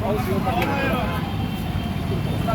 Olha o senhor,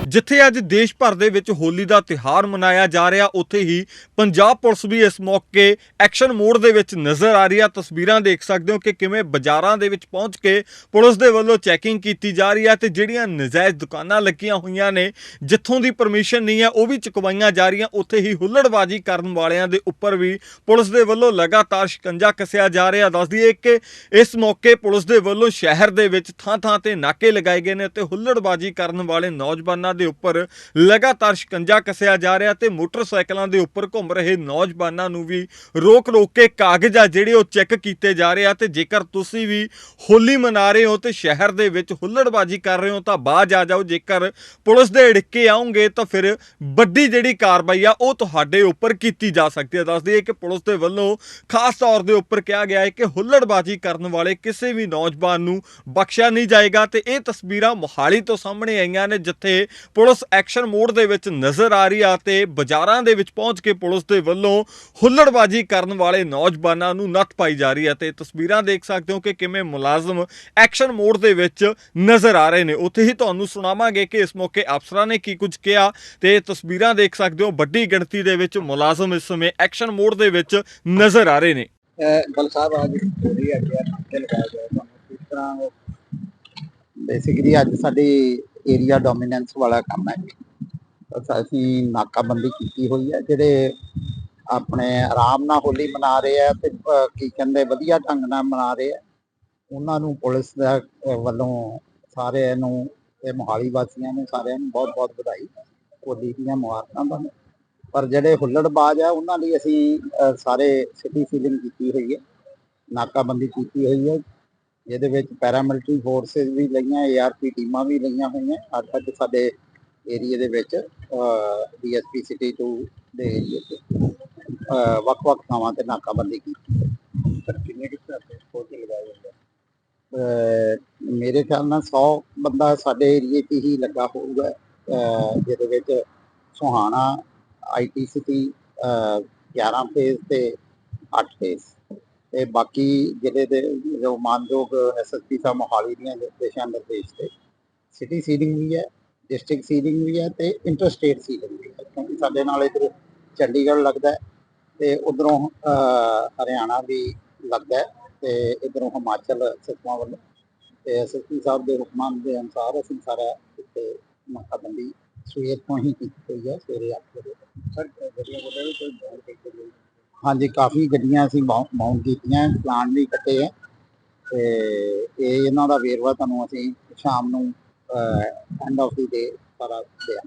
ਜਿੱਥੇ ਅੱਜ ਦੇਸ਼ ਭਰ ਦੇ ਵਿੱਚ ਹੋਲੀ ਦਾ ਤਿਹਾਰ ਮਨਾਇਆ ਜਾ ਰਿਹਾ, ਉੱਥੇ ਹੀ ਪੰਜਾਬ ਪੁਲਿਸ ਵੀ ਇਸ ਮੌਕੇ ਐਕਸ਼ਨ ਮੋਡ ਦੇ ਵਿੱਚ ਨਜ਼ਰ ਆ ਰਹੀ ਆ। ਤਸਵੀਰਾਂ ਦੇਖ ਸਕਦੇ ਹੋ ਕਿ ਕਿਵੇਂ ਬਾਜ਼ਾਰਾਂ ਦੇ ਵਿੱਚ ਪਹੁੰਚ ਕੇ ਪੁਲਿਸ ਦੇ ਵੱਲੋਂ ਚੈਕਿੰਗ ਕੀਤੀ ਜਾ ਰਹੀ ਹੈ ਤੇ ਜਿਹੜੀਆਂ ਨਜਾਇਜ਼ ਦੁਕਾਨਾਂ ਲੱਗੀਆਂ ਹੋਈਆਂ ਨੇ, ਜਿੱਥੋਂ ਦੀ ਪਰਮਿਸ਼ਨ ਨਹੀਂ ਹੈ ਉਹ ਵੀ ਚੁਕਵਾਈਆਂ ਜਾ ਰਹੀਆਂ। ਉੱਥੇ ਹੀ ਹੁੱਲੜਬਾਜ਼ੀ ਕਰਨ ਵਾਲਿਆਂ ਦੇ ਉੱਪਰ ਵੀ ਪੁਲਿਸ ਦੇ ਵੱਲੋਂ ਲਗਾਤਾਰ ਸ਼ਿਕੰਜਾ ਕੱਸਿਆ ਜਾ ਰਿਹਾ। ਦੱਸ ਦਈਏ ਕਿ ਇਸ ਮੌਕੇ ਪੁਲਿਸ ਦੇ ਵੱਲੋਂ ਸ਼ਹਿਰ ਦੇ ਵਿੱਚ ਥਾਂ-ਥਾਂ ਤੇ ਨਾਕੇ ਲਗਾਏ ਗਏ ਨੇ ਤੇ ਹੁੱਲੜਬਾਜ਼ੀ ਕਰਨ ਵਾਲੇ ਨੌਜਵਾਨ ਦੇ ਉੱਪਰ ਲਗਾਤਾਰ ਸ਼ਿਕੰਜਾ ਕੱਸਿਆ ਜਾ ਰਿਹਾ ਤੇ ਮੋਟਰਸਾਈਕਲਾਂ ਦੇ ਉੱਪਰ ਘੁੰਮ ਰਹੇ ਨੌਜਵਾਨਾਂ ਨੂੰ ਵੀ ਰੋਕ-ਰੋਕ ਕੇ ਕਾਗਜ਼ ਆ ਜਿਹੜੇ ਉਹ ਚੈੱਕ ਕੀਤੇ ਜਾ ਰਹੇ ਆ ਤੇ ਜੇਕਰ ਤੁਸੀਂ ਵੀ ਹੋਲੀ ਮਨਾ ਰਹੇ ਹੋ ਤੇ ਸ਼ਹਿਰ ਦੇ ਵਿੱਚ ਹੁੱਲੜਬਾਜ਼ੀ ਕਰ ਰਹੇ ਹੋ ਤਾਂ ਬਾਜ ਆ ਜਾਓ। ਜੇਕਰ ਪੁਲਿਸ ਦੇ ਢਿੱਕੇ ਆਉਂਗੇ ਤਾਂ ਫਿਰ ਵੱਡੀ ਜਿਹੜੀ ਕਾਰਵਾਈ ਆ ਉਹ ਤੁਹਾਡੇ ਉੱਪਰ ਕੀਤੀ ਜਾ ਸਕਦੀ ਹੈ। ਦੱਸਦੀ ਹੈ ਕਿ ਪੁਲਿਸ ਦੇ ਵੱਲੋਂ ਖਾਸ ਤੌਰ ਦੇ ਉੱਪਰ ਕਿਹਾ ਗਿਆ ਹੈ ਕਿ ਹੁੱਲੜਬਾਜ਼ੀ ਕਰਨ ਵਾਲੇ ਕਿਸੇ ਵੀ ਨੌਜਵਾਨ ਨੂੰ ਬਖਸ਼ਿਆ ਨਹੀਂ ਜਾਏਗਾ ਤੇ ਇਹ ਤਸਵੀਰਾਂ ਮੋਹਾਲੀ ਤੋਂ ਸਾਹਮਣੇ ਆਈਆਂ ਨੇ, ਜਿੱਥੇ ਪੁਲਿਸ ਐਕਸ਼ਨ ਮੋਡ ਦੇ ਵਿੱਚ ਨਜ਼ਰ ਆ ਰਹੀ ਆ ਤੇ ਬਾਜ਼ਾਰਾਂ ਦੇ ਵਿੱਚ ਪਹੁੰਚ ਕੇ ਪੁਲਿਸ ਦੇ ਵੱਲੋਂ ਹੁੱਲੜਬਾਜ਼ੀ ਕਰਨ ਵਾਲੇ ਨੌਜਵਾਨਾਂ ਨੂੰ ਨੱਥ ਪਾਈ ਜਾ ਰਹੀ ਹੈ ਤੇ ਤਸਵੀਰਾਂ ਦੇਖ ਸਕਦੇ ਹੋ ਕਿ ਕਿਵੇਂ ਮੁਲਾਜ਼ਮ ਐਕਸ਼ਨ ਮੋਡ ਦੇ ਵਿੱਚ ਨਜ਼ਰ ਆ ਰਹੇ ਨੇ। ਉੱਥੇ ਹੀ ਤੁਹਾਨੂੰ ਸੁਣਾਵਾਂਗੇ ਕਿ ਇਸ ਮੌਕੇ ਅਫਸਰਾਂ ਨੇ ਕੀ ਕੁਝ ਕਿਹਾ ਤੇ ਤਸਵੀਰਾਂ ਦੇਖ ਸਕਦੇ ਹੋ ਵੱਡੀ ਗਿਣਤੀ ਦੇ ਵਿੱਚ ਮੁਲਾਜ਼ਮ ਇਸ ਸਮੇਂ ਐਕਸ਼ਨ ਮੋਡ ਦੇ ਵਿੱਚ ਨਜ਼ਰ ਆ ਰਹੇ ਨੇ। ਗੱਲ ਸਾਹਿਬ, ਅੱਜ ਹੋਰੀ ਆ ਕਿਸ ਤਰ੍ਹਾਂ ਬੇਸਿਕਲੀ ਅੱਜ ਸਾਡੀ ਏਰੀਆ ਡੋਮੀਨੈਂਸ ਵਾਲਾ ਕੰਮ ਹੈ। ਤਾਂ ਅਸੀਂ ਨਾਕਾਬੰਦੀ ਕੀਤੀ ਹੋਈ ਹੈ ਜਿਹੜੇ ਆਪਣੇ ਆਰਾਮ ਨਾਲ ਹੋਲੀ ਮਨਾ ਰਹੇ ਆ ਤੇ ਅਹ, ਕੀ ਕਹਿੰਦੇ ਵਧੀਆ ਢੰਗ ਨਾਲ ਮਨਾ ਰਹੇ ਆ ਉਹਨਾਂ ਨੂੰ ਪੁਲਿਸ ਦਾ ਵੱਲੋਂ ਸਾਰਿਆਂ ਨੂੰ ਤੇ ਮੋਹਾਲੀ ਵਾਸੀਆਂ ਨੂੰ ਸਾਰਿਆਂ ਨੂੰ ਬਹੁਤ ਬਹੁਤ ਵਧਾਈ। ਹੋਲੀ ਦੀਆਂ ਮੁਬਾਰਕਾਂ ਤੁਹਾਨੂੰ। ਪਰ ਜਿਹੜੇ ਹੁੱਲੜਬਾਜ਼ ਆ ਉਹਨਾਂ ਲਈ ਅਸੀਂ ਸਾਰੇ ਸਿਟੀ ਸੀਲਿੰਗ ਕੀਤੀ ਹੋਈ ਹੈ ਨਾਕਾਬੰਦੀ ਕੀਤੀ ਹੋਈ ਹੈ। ਜਿਹਦੇ ਵਿੱਚ ਪੈਰਾਮਿਲਟਰੀ ਫੋਰਸਸ ਵੀ ਲਈਆਂ ਏਆਰਪੀ ਟੀਮਾਂ ਵੀ ਲਈਆਂ ਹੋਈਆਂ ਅੱਜ ਤੱਕ ਸਾਡੇ ਏਰੀਆ ਦੇ ਵਿੱਚ ਡੀਐਸਪੀ ਸਿਟੀ 2 ਦੇ ਏਰੀਆ ਅਹ, ਵੱਖ-ਵੱਖ ਥਾਵਾਂ ਤੇ ਨਾਕਾਬੰਦੀ ਕੀਤੀ। ਸਰ ਕਿੰਨੇ ਦੇ ਫੋਟੋ ਲਗਾਏ ਹੁੰਦੇ ਮੇਰੇ ਖਿਆਲ ਨਾਲ 100 ਬੰਦਾ ਸਾਡੇ ਏਰੀਏ 'ਚ ਹੀ ਲੱਗਾ ਹੋਊਗਾ। ਜਿਹਦੇ ਵਿੱਚ ਸੁਹਾਣਾ ਆਈਟੀ ਸਿਟੀ 11 ਫੇਜ਼ ਤੇ 8 ਫੇਜ਼ ਤੇ ਬਾਕੀ ਜ਼ਿਲ੍ਹੇ ਦੇ ਜੋ ਮਾਨਯੋਗ ਐਸਐਸਪੀ ਸਾਹਿਬ ਮੋਹਾਲੀ ਦੀਆਂ ਦਿਸ਼ਾ ਨਿਰਦੇਸ਼ ਤੇ ਸਿਟੀ ਸੀਡਿੰਗ ਵੀ ਹੈ ਡਿਸਟ੍ਰਿਕਟ ਸੀਡਿੰਗ ਵੀ ਹੈ ਤੇ ਇੰਟਰਸਟੇਟ ਸੀਡਿੰਗ ਵੀ ਹੈ ਕਿਉਂਕਿ ਸਾਡੇ ਨਾਲ ਇਧਰ ਚੰਡੀਗੜ੍ਹ ਲੱਗਦਾ ਹੈ ਤੇ ਉਧਰੋਂ ਹਰਿਆਣਾ ਵੀ ਲੱਗਦਾ ਹੈ ਤੇ ਇਧਰੋਂ ਹਿਮਾਚਲ ਸਿੱਖਾਂ ਵੱਲੋਂ ਤੇ ਐਸਐਸਪੀ ਸਾਹਿਬ ਦੇ ਹੁਕਮਾਂ ਦੇ ਅਨੁਸਾਰ ਅਸੀਂ ਸਾਰਾ ਇੱਥੇ ਨਾਕਾਬੰਦੀ ਸਵੇਰ ਤੋਂ ਹੀ ਕੀਤੀ ਹੋਈ ਹੈ, ਸਵੇਰੇ 8 ਵਜੇ ਸਰ ਗੱਡੀਆਂ ਕੋਲ ਕੋਈ ਬਾਹਰ ਕੀਤੀ ਹਾਂਜੀ, ਕਾਫੀ ਗੱਡੀਆਂ ਅਸੀਂ ਮਾਊਂਟ ਕੀਤੀਆਂ ਪਲਾਨ ਵੀ ਕੱਟੇ ਹੈ ਤੇ ਇਹ ਇਹਨਾਂ ਦਾ ਵੇਰਵਾ ਤੁਹਾਨੂੰ ਅਸੀਂ ਸ਼ਾਮ ਨੂੰ ਐਂਡ ਆਫ ਦੀ ਡੇ ਸਾਰਾ ਦਿਆਂ